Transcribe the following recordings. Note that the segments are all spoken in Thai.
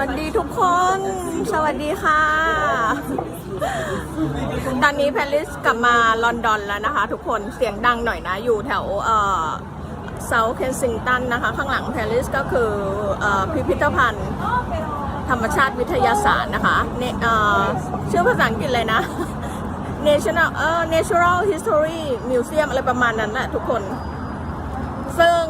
วัสดีทุกคน สวัสดีค่ะ ตอนนี้แพริสกลับมาลอนดอนแล้วนะคะ ทุกคน เสียงดังหน่อยนะ อยู่แถวเอ่อเซาท์เคนซิงตันนะคะ ข้างหลังแพริสก็คือเอ่อพิพิธภัณฑ์ ธรรมชาติวิทยาศาสตร์นะคะเนเอ่อชื่อภาษาอังกฤษเลยนะ National เอ่อ Natural History Museum อะไรประมาณนั้นแหละทุกคน ซึ่ง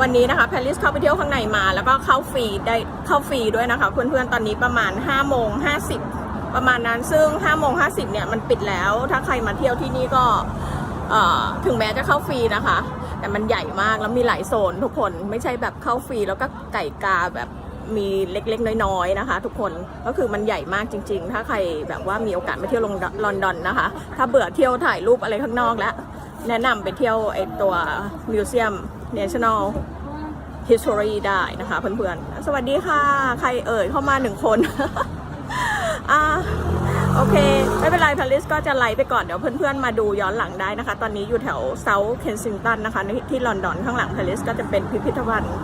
วันนี้นะคะแพริสเข้าไปเที่ยวข้างในมา แล้วก็เข้าฟรีได้เข้าฟรีด้วยนะคะ เพื่อนๆตอนนี้ประมาณ5โมง50 ประมาณนั้นซึ่ง5โมง50เนี่ยมันปิดแล้ว ถ้าใครมาเที่ยวที่นี่ก็ถึงแม้จะเข้าฟรีนะคะ แต่มันใหญ่มากแล้วมีหลายโซนทุกคนไม่ใช่แบบเข้าฟรีแล้วก็ไก่กาแบบมีเล็กๆ น้อยๆนะคะ ทุกคนก็คือมันใหญ่มากจริง ๆ ถ้าใครแบบว่ามีโอกาสมาเที่ยวลอนดอนนะคะ ถ้าเบื่อเที่ยวถ่ายรูปอะไรข้างนอกแล้ว แนะนำไปเที่ยวไอตัวมิวเซียม National History ได้นะคะเพื่อนๆ สวัสดีค่ะ ใครเอ่ยเข้ามาหนึ่งคน อ่าโอเค ไม่เป็นไรพาริสก็จะไลฟ์ไปก่อน เดี๋ยวเพื่อนๆ มาดูย้อนหลังได้นะคะ ตอนนี้อยู่แถวเซาท์เคนซิงตันนะคะ ที่ลอนดอนข้างหลังพาริสก็จะเป็นพิพิธภัณฑ์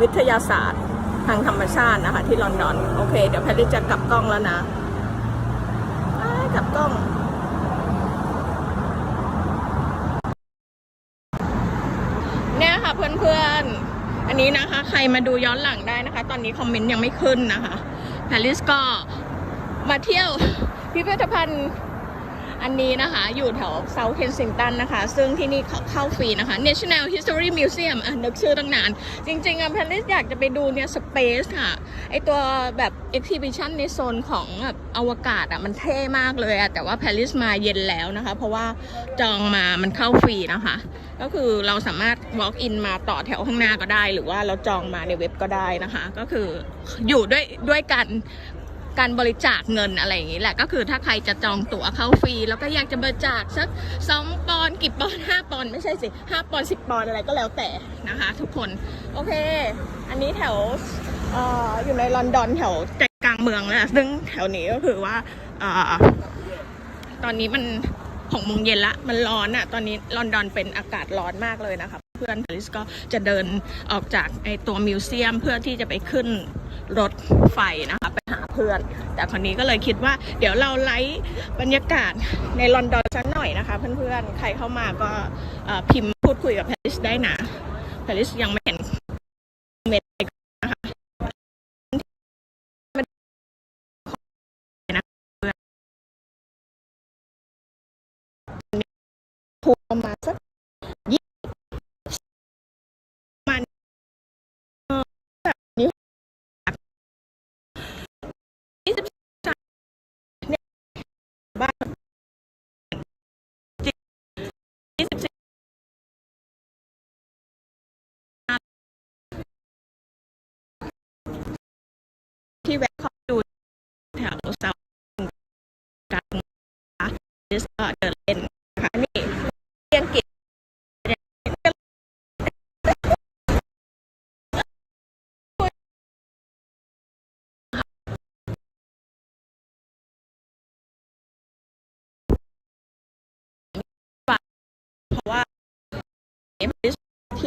วิทยาศาสตร์ทางธรรมชาตินะคะ ที่ลอนดอน โอเค เดี๋ยวพาริสจะกลับกล้องแล้วนะกลับกล้องเนี่ยค่ะเพื่อนๆ อันนี้นะคะ ใครมาดูย้อนหลังได้นะคะ ตอนนี้คอมเมนต์ยังไม่ขึ้นนะคะแพริสก็มาเที่ยวพิพิธภัณฑ์ อันนี้นะคะอยู่แถวเซาท์เคนซิงตันนะคะ ซึ่งที่นี่เข้าฟรีนะคะ National History Museum อะนึกชื่อตั้งนาน จริงๆอะแพริสอยากจะไปดูเนี่ย Space ค่ะไอตัวแบบ Exhibition ในโซนของแบบอวกาศอะมันเท่มากเลยอะแต่ว่าแพริสมาเย็นแล้วนะคะ เพราะว่าจองมามันเข้าฟรีนะคะ ก็คือเราสามารถ walk in มาต่อแถวข้างหน้าก็ได้ หรือว่าเราจองมาในเว็บก็ได้นะคะ ก็คืออยู่ด้วยด้วยกัน การบริจาคเงินอะไรอย่างนี้แหละ ก็คือถ้าใครจะจองตั๋วเข้าฟรี แล้วก็อยากจะบริจาคสักสองปอนกี่ปอนห้าปอนไม่ใช่สิห้าปอนสิบปอนอะไรก็แล้วแต่นะคะ ทุกคนโอเค อันนี้แถวออยู่ในลอนดอนแถวใจกลางเมืองแล้วซึ่งแถวนี้ก็คือว่าอตอนนี้มันหกโมงเย็นละมันร้อนอะ่ะตอนนี้ลอนดอนเป็นอากาศร้อนมากเลยนะคะ พื่อนพาริสก็จะเดินออกจากไอตัวมิวเซียมเพื่อที่จะไปขึ้นรถไฟนะคะ ไปหาเพื่อน แต่คนนี้ก็เลยคิดว่า เดี๋ยวเราไลฟ์บรรยากาศในลอนดอนสักหน่อยนะคะ เพื่อนๆ ใครเข้ามาก็พิมพ์พูดคุยกับพาริสได้นะพาริสยังไม่เห็นเมนนะคะพูดประมาณสัก ยี่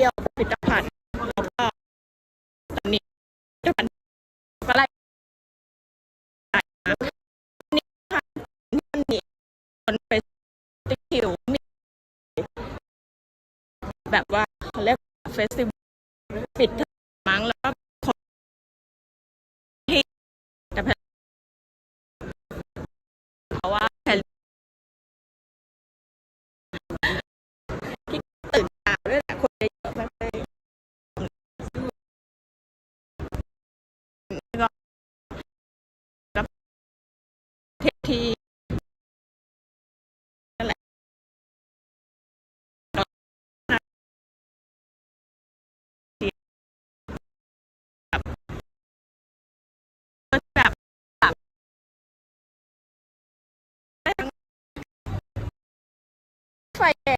ที่ยวพิพิธภัณฑ์แล้วก็ตอนนี้พิพิธภัณฑ์ก็ไล่นี่ค่ะมันมีคนไปติคิวมีแบบว่าเขาเรียกเฟสติวัลปิดมั้งแล้ว falla.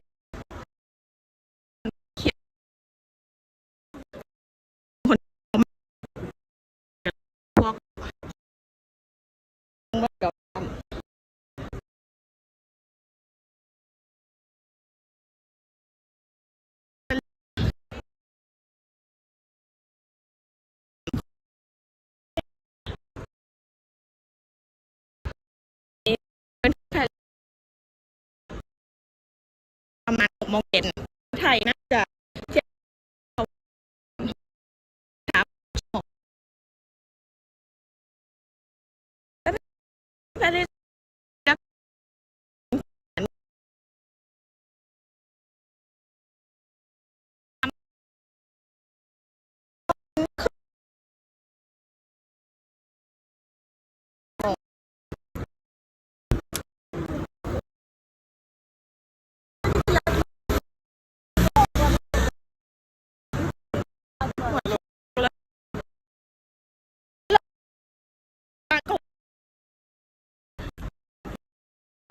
มองเห็นไทยน่าจะ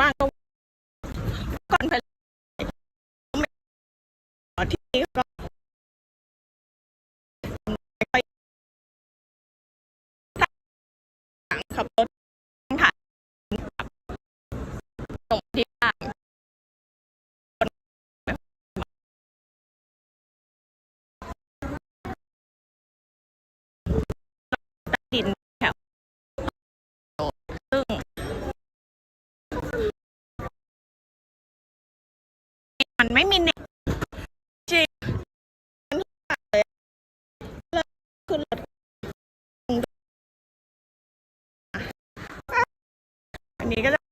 ว่างก็ก่อนไปที่นี่ก็ไม่ค่อยขับรถถ่ายส่งที่บ้านดิน ไม่มีเน็ตจริงมันทุกอย่างเลยอะแล้วขึ้นรถอันนี้ก็จะ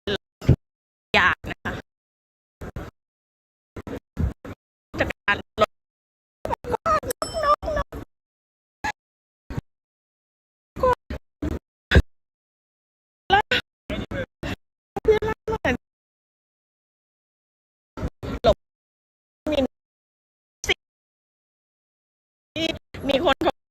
คน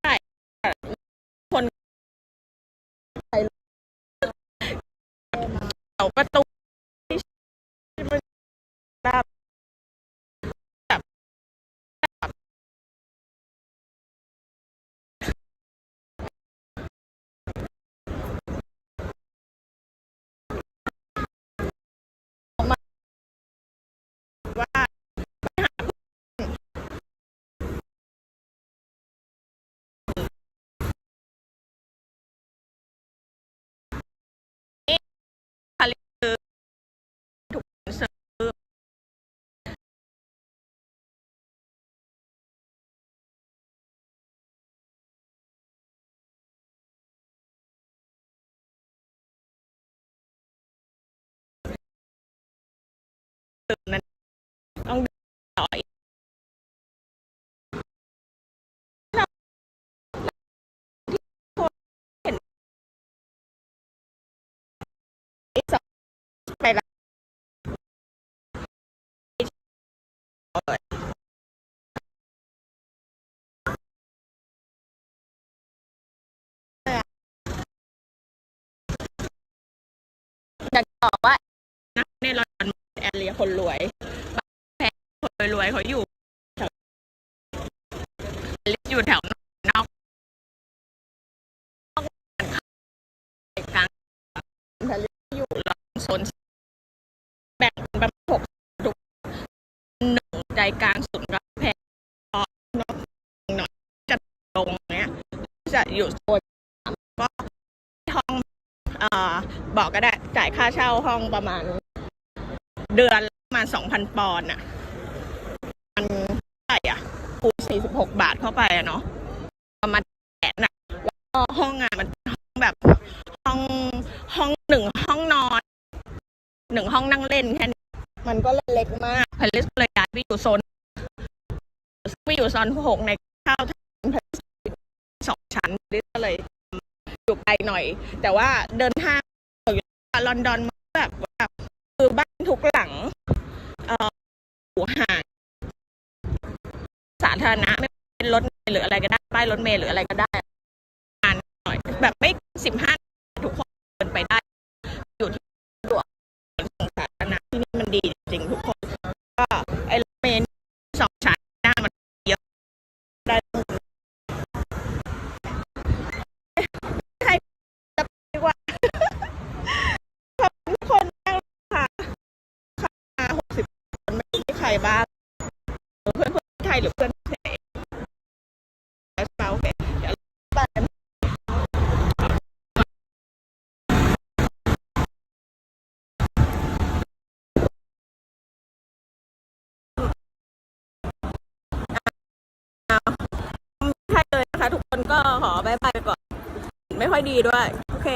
ตื่นนั้นต้องดินต่ออีกเห็นอีกสองไปละเลยอยากบอกว่านะในลอนดอนแอเรีย คนรวยแพงคนรวยเขาอยู่อยู่แถวนอกกลางทะเลอยู่ลองโซนแบ่งเป็นประมาณหกทุกหนึ่งใจกลางสุดก็แพงพอนอกหน่อยจะตรงเนี้ยจะอยู่โซนก็ห้องเอ่อบอกก็ได้จ่ายค่าเช่าห้องประมาณ เดือนประมาณสองพันปอนด์อะ มันเท่าไหร่อะคูณสี่สิบหกบาทเข้าไปอะเนาะประมาณแสนอะแล้วก็ห้องอะมันเป็นห้องแบบห้องห้องหนึ่งห้องนอนหนึ่งห้องนั่งเล่นแค่นี้มันก็เล็กมากพาริสเลยย้ายไปอยู่โซนไปอยู่โซนหกในข้าทางพาริสสองชั้นพาริสก็เลยอยู่ไกลหน่อย แต่ว่าเดินทางอยู่ลอนดอนมันแบบว่าคือบ้านทุกหลัง เอ่อ อยู่ห่าง สาธารณะไม่เป็นรถเมล์หรืออะไรก็ได้ป้ายรถเมล์หรืออะไรก็ได้งานหน่อยแบบไม่สิบห้าทุกคนเดินไปได้ บ้างเพื่อนเพื่อนไทยหรือเพื่อนไทนแล้วเราแดี๋ยวบ้าไใช่เลยนะคะทุกคนก็ขอบายบายไปก่อน ไม่ค่อยดีด้วย โอเค